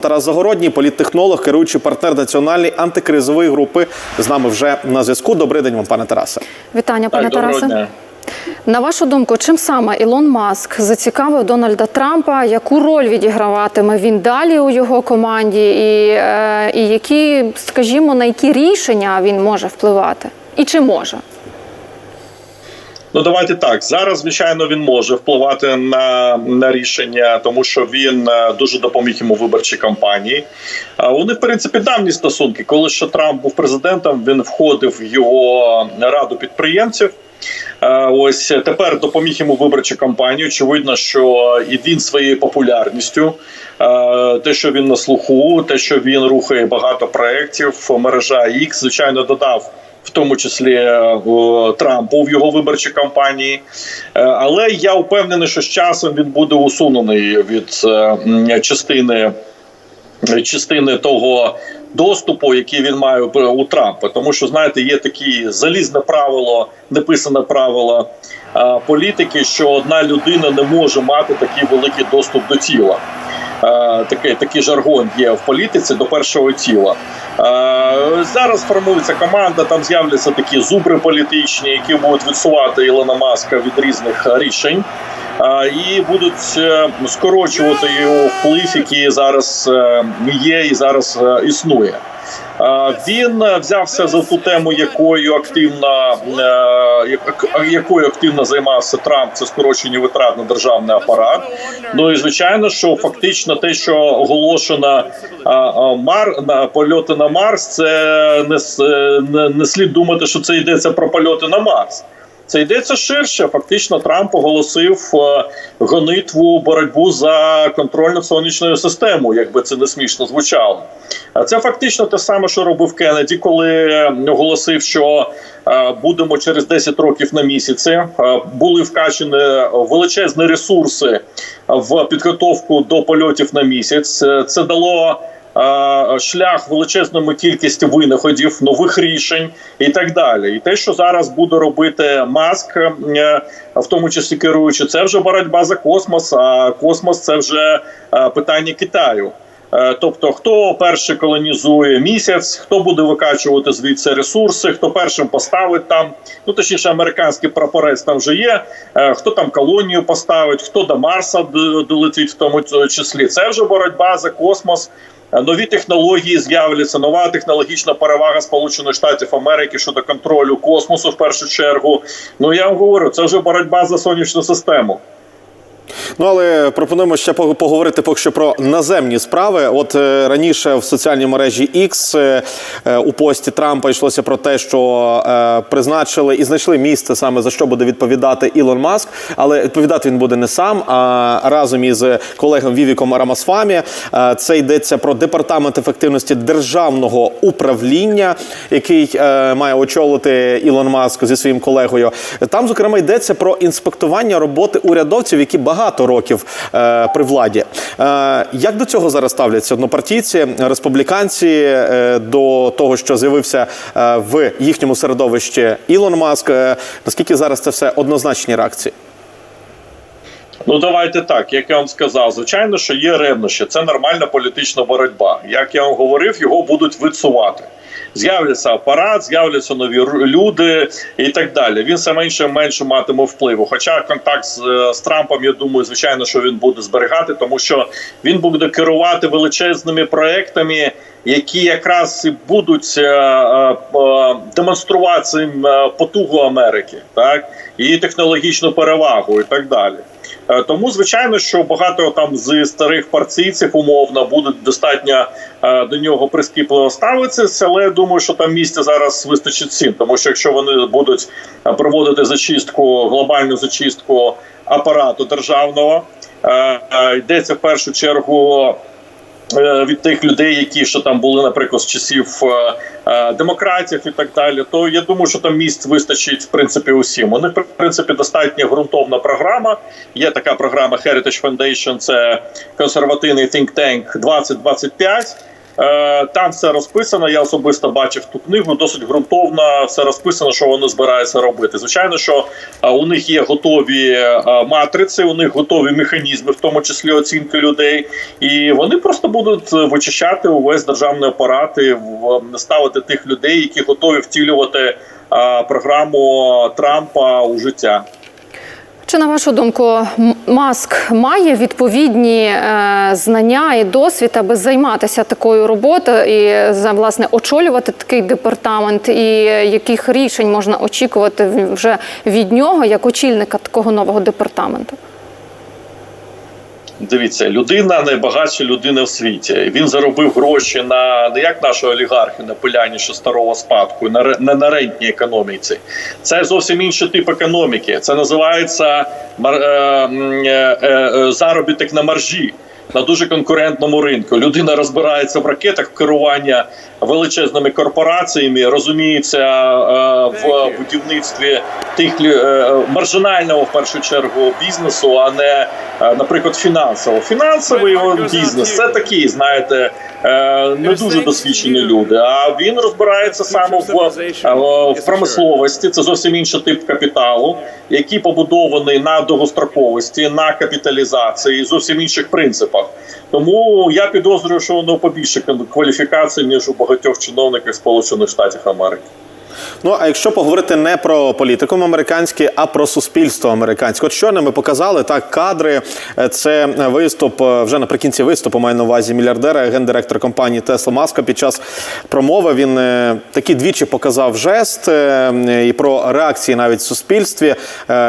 Тарас Загородній, політтехнолог, керуючий партнер національної антикризової групи, з нами вже на зв'язку. Добрий день вам, пане Тарасе. Вітання, пане Так, Тарасе. дня. На вашу думку, чим саме Ілон Маск зацікавив Дональда Трампа? Яку роль відіграватиме він далі у його команді, і, е, і які, скажімо, на які рішення він може впливати? І чи може? Ну давайте так. Зараз, звичайно, він може впливати на, на рішення, тому що він е, дуже допоміг йому виборчій кампанії. А у в принципі, давні стосунки. Коли ще Трамп був президентом, він входив в його раду підприємців. Е, Ось тепер допоміг йому виборчу кампанію. Очевидно, що і він своєю популярністю, е, те, що він на слуху, те, що він рухає багато проєктів, мережа X, звичайно, додав. В тому числі е, Трампу в його виборчій кампанії, Е, але я впевнений, що з часом він буде усунений від е, частини частини того доступу, який він має у Трампа. Тому що знаєте, є такі залізне правило, неписане правило політики, що одна людина не може мати такий великий доступ до тіла. А, Такий, такий жаргон є в політиці до першого тіла. Зараз формується команда, там з'являться такі зубри політичні, які будуть відсувати Ілона Маска від різних рішень. І будуть е, скорочувати його вплив, який зараз е, є і зараз е, існує. Він взявся за ту тему, якою активно е, як- якою активно займався Трамп. Це скорочення витрат на державний апарат. Ну і звичайно, що фактично те, що оголошено Мар на польоти на Марс, це не, е, не, не слід думати, що це йдеться про польоти на Марс. Це йдеться ширше. Фактично, Трамп оголосив е, гонитву боротьбу за контроль над сонячною системою, якби це не смішно звучало. А це фактично те саме, що робив Кеннеді, коли оголосив, що е, будемо через 10 років на місяці. Е, Були вкачені величезні ресурси в підготовку до польотів на місяць. Це дало шлях величезному кількості винаходів, нових рішень і так далі. І те, що зараз буде робити Маск, е, в тому числі керуючи, це вже боротьба за космос. А космос це вже е, питання Китаю. Е, Тобто, хто перший колонізує місяць, хто буде викачувати звідси ресурси, хто першим поставить там, ну точніше, американський прапорець там вже є. Хто там колонію поставить, хто до Марса долетить в тому числі. Це вже боротьба за космос. Е, Нові технології з'являться, нова технологічна перевага Сполучених Штатів Америки щодо контролю космосу в першу чергу. Ну я вам говорю, це вже боротьба за сонячну систему. Ну але пропонуємо ще пог- поговорити поки що про наземні справи. От е, раніше в соціальній мережі X е, е, у пості Трампа йшлося про те, що призначили і знайшли місце саме за що буде відповідати Ілон Маск. Але відповідати він буде не сам, а разом із колегом Вівіком Рамасфамі. Це йдеться про департамент ефективності державного управління, який має очолити Ілон Маск зі своїм колегою. Там, зокрема, йдеться про інспектування роботи урядовців, які багато років е, при владі. Е, як до цього зараз ставляться однопартійці, республіканці е, до того, що з'явився е, в їхньому середовищі Ілон Маск? Е, наскільки зараз це все однозначні реакції? Ну давайте так. Як я вам сказав, звичайно, що є ревнощі. Це нормальна політична боротьба. Як я вам говорив, його будуть відсувати. З'являться апарат, з'являться нові люди і так далі. Він все менше менше матиме впливу. Хоча контакт з, е, з Трампом, я думаю, звичайно, що він буде зберігати, тому що він буде керувати величезними проектами, які якраз і будуть е, е, е, демонструвати е, потугу Америки, так і технологічну перевагу, і так далі. Е, Тому, звичайно, що багато там з старих партійців умовно будуть достатньо е, до нього прискіпливо ставитися, але я думаю, що там місця зараз вистачить всім. Тому що якщо вони будуть е, проводити зачистку, глобальну зачистку апарату державного, йдеться в першу чергу. Е, Від тих людей, які ще там були, наприклад, з часів е, е, демократів і так далі, то я думаю, що там місць вистачить в принципі усім. У них в принципі достатньо ґрунтовна програма. Є така програма Heritage Foundation, це консервативний think tank 2025. Е, Там все розписано. Я особисто бачив ту книгу, досить ґрунтовно все розписано, що вони збираються робити. Звичайно, що е, у них є готові е, матриці, у них готові механізми, в тому числі оцінки людей, і вони просто будуть вичищати увесь державний апарат і ставити тих людей, які готові втілювати програму Трампа у життя. Чи на вашу думку, Маск має відповідні е, знання і досвід, аби займатися такою роботою і за власне очолювати такий департамент, і яких рішень можна очікувати вже від нього як очільника такого нового департаменту? Дивіться, людина найбагатша людина в світі. Він заробив гроші на не як наші олігархи на поляні що старого спадку, на на, на рентній економіці. Це зовсім інший тип економіки. Це називається е, е, е, заробіток на маржі. На дуже конкурентному ринку людина розбирається в ракетах керування величезними корпораціями, розуміється е, в будівництві тих е, маржинального в першу чергу бізнесу, а не, е, наприклад, фінансово. Фінансовий бізнес це такі, знаєте, не дуже досвідчені люди. А він розбирається саме в, в промисловості. Це зовсім інший тип капіталу, який побудований на довгостроковості, на капіталізації, зовсім інших принципах. Тому я підозрюю, що воно побільше кваліфікації ніж у багатьох чиновників Сполучених Штатів Америки. Ну а якщо поговорити не про політикум американський, а про суспільство американське, от щойно ми показали так кадри. Е, Це виступ е, вже наприкінці виступу маю на увазі мільярдера, гендиректор компанії Тесла Маска. Під час промови він е, такі двічі показав жест і про реакції навіть в суспільстві.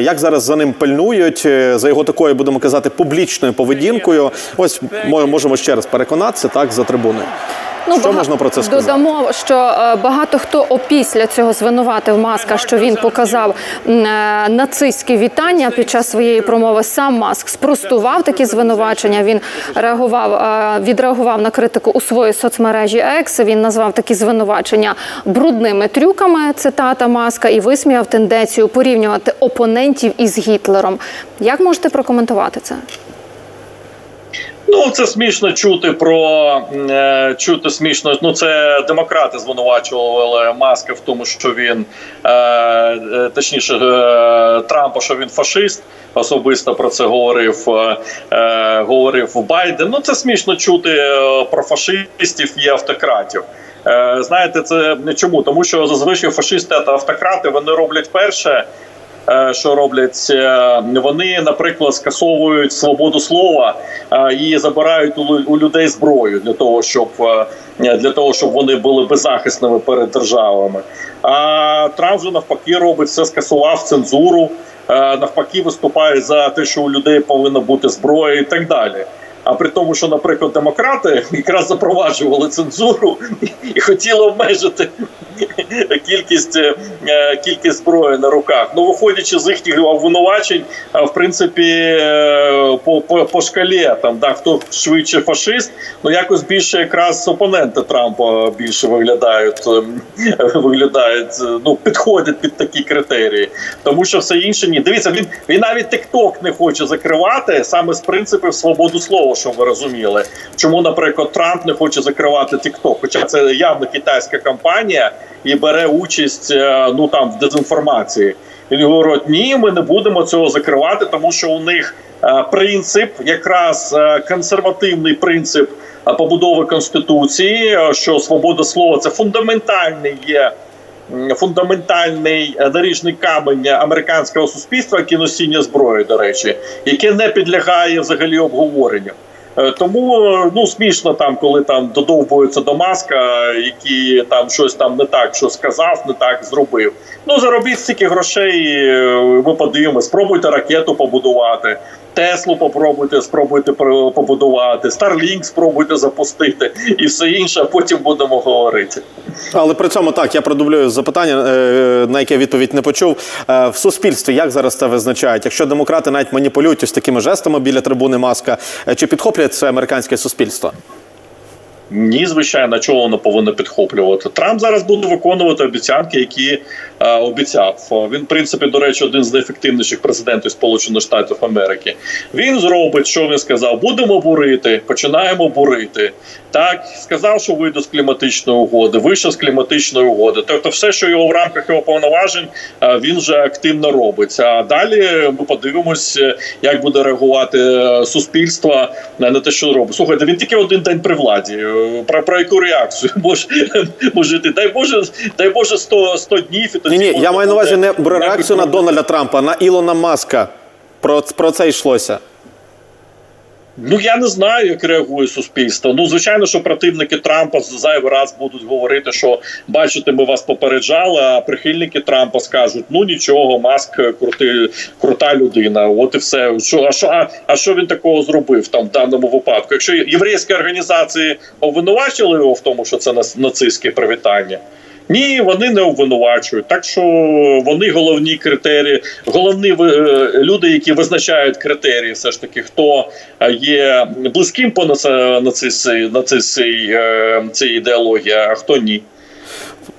Як зараз за ним пильнують за його такою, будемо казати, публічною поведінкою. Ось мо- можемо ще раз переконатися так за трибуною. Що бага- можна про це сказати? Додамо, що е, багато хто опісля цього звинуватив Маска, що він показав е, нацистські вітання під час своєї промови. Сам Маск спростував такі звинувачення. Він реагував, е, відреагував на критику у своїй соцмережі X. Він назвав такі звинувачення брудними трюками. Цитата Маска, і висміяв тенденцію порівнювати опонентів із Гітлером. Як можете прокоментувати це? Ну це смішно чути про е, чути смішно. Ну це демократи звинувачували Маска в тому, що він е, е, точніше е, Трампа, що він фашист. Особисто про це говорив е, е, говорив Байден. Ну це смішно чути е, про фашистів і автократів. Е, знаєте, це не чому? Тому що зазвичай фашисти та автократи вони роблять перше. Е, що роблять е, вони, наприклад, скасовують свободу слова е, і забирають у людей зброю для того, щоб для того, щоб вони були беззахисними перед державами. А Трамп же навпаки робить все, скасував цензуру, навпаки, виступає за те, що у людей повинна бути зброя і так далі. А при тому, що, наприклад, демократи якраз запроваджували цензуру і хотіли обмежити кількість е, кількість зброї на руках. Ну, виходячи з їхніх обвинувачень, е, в принципі, е, по, по, по шкалі там да хто швидше фашист, ну якось більше якраз опоненти Трампа більше виглядають, е, виглядають, е, ну підходять під такі критерії, тому що все інше ні. Дивіться, він він навіть TikTok не хоче закривати саме з принципів свободи слова, щоб ви розуміли. Чому, наприклад, Трамп не хоче закривати TikTok, хоча це явно китайська компанія і бере участь е, ну там в дезінформації. Він говорить, ні, ми не будемо цього закривати, тому що у них е, принцип, якраз е, консервативний принцип побудови конституції, що свобода слова це фундаментальний є. Фундаментальний е, наріжний камень американського суспільства, як і носіння зброї, до речі, яке не підлягає взагалі обговоренню. Е, Тому е, ну смішно там, коли там додовбуються до маска, який там щось там не так, що сказав, не так зробив. Ну заробіть стільки грошей. е, Ми подивимося, спробуйте ракету побудувати. Теслу попробуйте, спробуйте побудувати, Starlink спробуйте запустити і все інше. а Потім будемо говорити. Але при цьому так я продублюю запитання, е, на яке відповідь не почув. Е, В суспільстві як зараз це визначають? Якщо демократи навіть маніпулюють ось такими жестами біля трибуни маска, е, чи підхоплює це американське суспільство? Ні, звичайно, чого воно повинно підхоплювати. Трамп зараз буде виконувати обіцянки, які обіцяв. Він, в принципі, до речі, один з найефективніших президентів Сполучених Штатів Америки. Він зробить, що він сказав: будемо бурити, починаємо бурити. Так сказав, що вийде з кліматичної угоди, вийшов з кліматичної угоди. Тобто, все, що його в рамках його повноважень, е, він вже активно робить. А далі ми подивимось, е, як буде реагувати е, суспільство на те, що робить. Слухайте, він тільки один день при владі. Е, Про, про яку реакцію може, може йти? Дай Боже, дай Боже 100, 100 днів і тоді Ні, ні, я маю на увазі не про реакцію на Дональда Трампа, на Ілона Маска. Про, про це йшлося. Ну я не знаю, як реагує суспільство. Ну звичайно, що противники Трампа зайвий раз будуть говорити, що бачите, ми вас попереджали. А прихильники Трампа скажуть: ну нічого, маск крути, крута людина. От і все. Що а що а, а що він такого зробив там в даному випадку? Якщо єврейські організації обвинувачили його в тому, що це нацистське привітання. Ні, вони не обвинувачують. Так що вони головні критерії, головні е, люди, які визначають критерії, все ж таки, хто е, є близьким по нацистській нацистській, е, цій ідеології, а хто ні.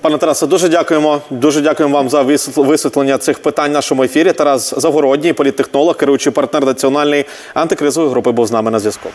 Пане Тарасе, дуже дякуємо. Дуже дякуємо вам за висвіт- висвітлення цих питань в нашому ефірі. Тарас Загородній, політтехнолог, керуючий партнер національної антикризової групи, був з нами на зв'язку.